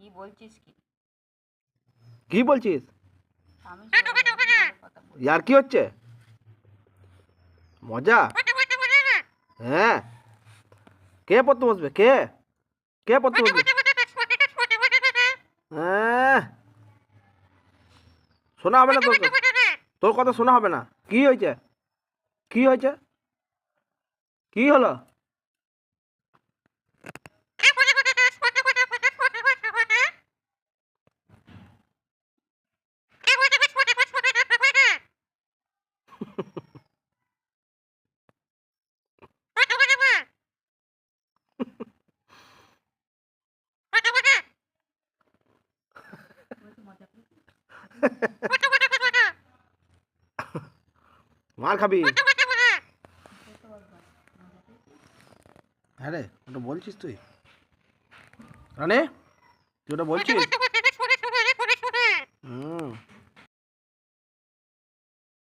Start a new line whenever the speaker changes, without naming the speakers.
কি বলছিস কি?
কি বলছিস?
আমি কথা বলি
ইয়ার কি হচ্ছে? মজা? হ্যাঁ। কে পড়তে বসবে? কে? কে পড়তে বসবে? হ্যাঁ। শোনা হবে না তোর কথা। তোর কথা শোনা হবে না। কি হয়েছে? কি হয়েছে? কি হলো? মার খাবি। হ্যাঁ রে ওটা বলছিস তুই? রানে তুই ওটা বলছিস?